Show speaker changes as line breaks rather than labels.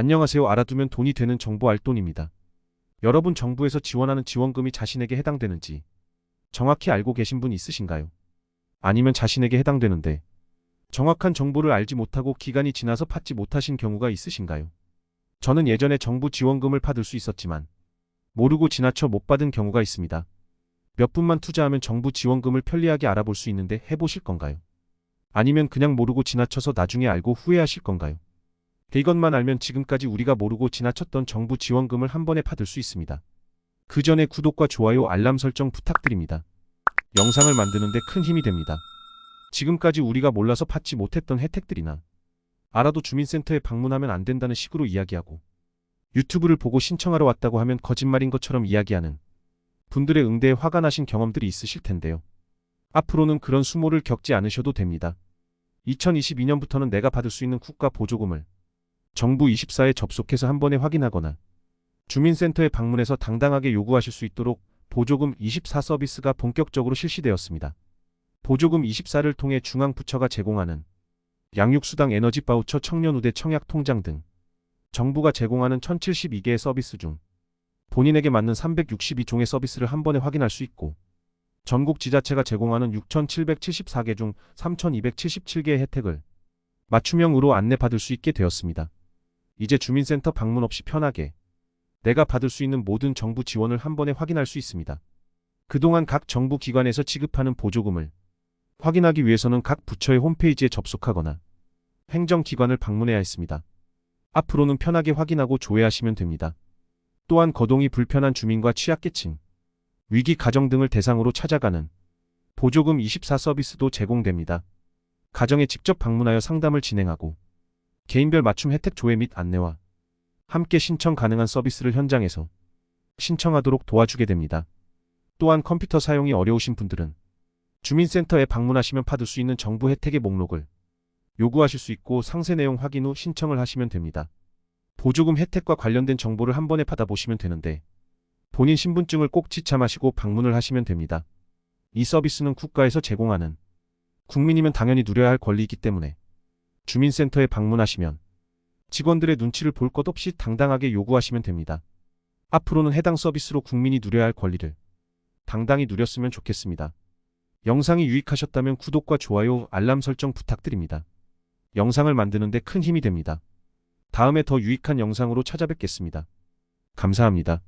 안녕하세요. 알아두면 돈이 되는 정보 알돈입니다. 여러분 정부에서 지원하는 지원금이 자신에게 해당되는지 정확히 알고 계신 분 있으신가요? 아니면 자신에게 해당되는데 정확한 정보를 알지 못하고 기간이 지나서 받지 못하신 경우가 있으신가요? 저는 예전에 정부 지원금을 받을 수 있었지만 모르고 지나쳐 못 받은 경우가 있습니다. 몇 분만 투자하면 정부 지원금을 편리하게 알아볼 수 있는데 해보실 건가요? 아니면 그냥 모르고 지나쳐서 나중에 알고 후회하실 건가요? 이것만 알면 지금까지 우리가 모르고 지나쳤던 정부 지원금을 한 번에 받을 수 있습니다. 그 전에 구독과 좋아요 알람 설정 부탁드립니다. 영상을 만드는데 큰 힘이 됩니다. 지금까지 우리가 몰라서 받지 못했던 혜택들이나 알아도 주민센터에 방문하면 안 된다는 식으로 이야기하고 유튜브를 보고 신청하러 왔다고 하면 거짓말인 것처럼 이야기하는 분들의 응대에 화가 나신 경험들이 있으실 텐데요. 앞으로는 그런 수모를 겪지 않으셔도 됩니다. 2022년부터는 내가 받을 수 있는 국가 보조금을 정부 24에 접속해서 한 번에 확인하거나 주민센터에 방문해서 당당하게 요구하실 수 있도록 보조금 24 서비스가 본격적으로 실시되었습니다. 보조금 24를 통해 중앙부처가 제공하는 양육수당 에너지 바우처 청년우대 청약 통장 등 정부가 제공하는 1072개의 서비스 중 본인에게 맞는 362종의 서비스를 한 번에 확인할 수 있고 전국 지자체가 제공하는 6,774개 중 3,277개의 혜택을 맞춤형으로 안내받을 수 있게 되었습니다. 이제 주민센터 방문 없이 편하게 내가 받을 수 있는 모든 정부 지원을 한 번에 확인할 수 있습니다. 그동안 각 정부 기관에서 지급하는 보조금을 확인하기 위해서는 각 부처의 홈페이지에 접속하거나 행정기관을 방문해야 했습니다. 앞으로는 편하게 확인하고 조회하시면 됩니다. 또한 거동이 불편한 주민과 취약계층, 위기 가정 등을 대상으로 찾아가는 보조금 24 서비스도 제공됩니다. 가정에 직접 방문하여 상담을 진행하고 개인별 맞춤 혜택 조회 및 안내와 함께 신청 가능한 서비스를 현장에서 신청하도록 도와주게 됩니다. 또한 컴퓨터 사용이 어려우신 분들은 주민센터에 방문하시면 받을 수 있는 정부 혜택의 목록을 요구하실 수 있고 상세 내용 확인 후 신청을 하시면 됩니다. 보조금 혜택과 관련된 정보를 한 번에 받아보시면 되는데 본인 신분증을 꼭 지참하시고 방문을 하시면 됩니다. 이 서비스는 국가에서 제공하는 국민이면 당연히 누려야 할 권리이기 때문에 주민센터에 방문하시면 직원들의 눈치를 볼 것 없이 당당하게 요구하시면 됩니다. 앞으로는 해당 서비스로 국민이 누려야 할 권리를 당당히 누렸으면 좋겠습니다. 영상이 유익하셨다면 구독과 좋아요, 알람 설정 부탁드립니다. 영상을 만드는데 큰 힘이 됩니다. 다음에 더 유익한 영상으로 찾아뵙겠습니다. 감사합니다.